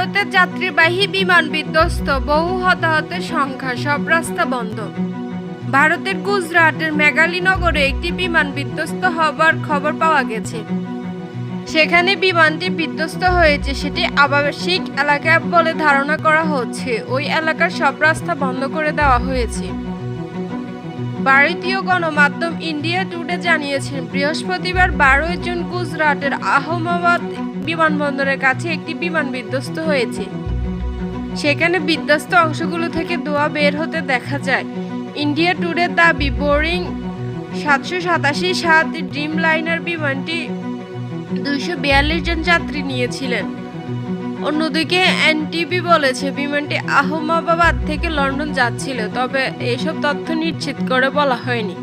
ভারতের যাত্রীবাহী বিমান বিধ্বস্ত বহু হতাহতের সংখ্যা, সব রাস্তা বন্ধ। ভারতের গুজরাটের মেঘালীনগরে একটি বিমান বিধ্বস্ত হবার খবর পাওয়া গেছে। সেখানে বিমানটি বিধ্বস্ত হয়েছে, সেটি আবাসিক এলাকা বলে ধারণা করা হচ্ছে। ওই এলাকার সব রাস্তা বন্ধ করে দেওয়া হয়েছে। ভারতীয় গণমাধ্যম ইন্ডিয়া টুডে জানিয়েছেন, বৃহস্পতিবার বারোই জুন গুজরাটের আহমাবাদ বিমানবন্দরের কাছে একটি বিমান বিধ্বস্ত হয়েছে। সেখানে বিধ্বস্ত অংশগুলো থেকে ধোঁয়া বের হতে দেখা যায়। ইন্ডিয়া টুডের দাবি বোরিং সাতশো সাতাশি সাত ড্রিম লাইনার বিমানটি দুইশো বিয়াল্লিশ জন যাত্রী নিয়েছিলেন। অন্যদিকে এনটিভি বলেছে, বিমানটি আহমেদাবাদ থেকে লন্ডন যাচ্ছিল, তবে এসব তথ্য নিশ্চিত করে বলা হয়নি।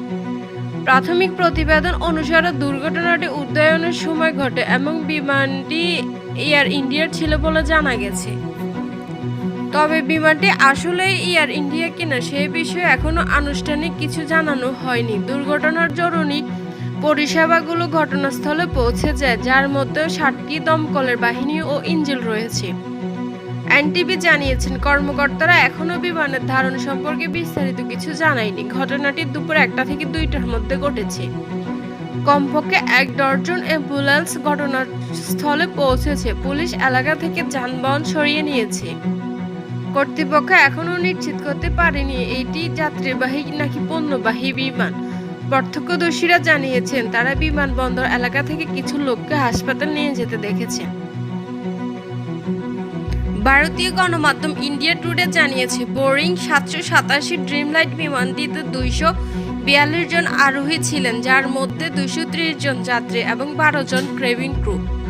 প্রাথমিক প্রতিবেদন অনুসারে দুর্ঘটনাটি উদ্যয়নের সময় ঘটে এবং বিমানটি এয়ার ইন্ডিয়ার ছিল বলে জানা গেছে। তবে বিমানটি আসলেই এয়ার ইন্ডিয়া কিনা সেই বিষয়ে এখনও আনুষ্ঠানিক কিছু জানানো হয়নি। দুর্ঘটনার জরুরি পরিষেবাগুলো ঘটনাস্থলে পৌঁছে যায়, যার মধ্যে ষাটটি দমকলের বাহিনী ও ইঞ্জিন রয়েছে। এনটিভি জানিয়েছেন, কর্মকর্তারা এখনও বিমানের ধারণ সম্পর্কে বিস্তারিত কিছু জানায়নি। ঘটনাটি দুপুর একটা থেকে দুইটার মধ্যে ঘটেছে। কমপক্ষে এক ডজন অ্যাম্বুলেন্স ঘটনাস্থলে পৌঁছেছে। পুলিশ এলাকা থেকে যানবাহন সরিয়ে নিয়েছে। কর্তৃপক্ষ এখনও নিশ্চিত করতে পারেনি, এটি যাত্রীবাহী নাকি পণ্যবাহী বিমান। প্রত্যক্ষদর্শীরা জানিয়েছেন, তারা বিমানবন্দর এলাকা থেকে কিছু লোককে হাসপাতাল নিয়ে যেতে দেখেছেন ভারতীয় গণমাধ্যম ইন্ডিয়া টুডে জানিয়েছে বোরিং সাতশো সাতাশি ড্রিমলাইট বিমানটিতে দুইশো বিয়াল্লিশ জন আরোহী ছিলেন, যার মধ্যে দুইশো ত্রিশ জন যাত্রী এবং বারো জন ক্রেভিং ক্রু।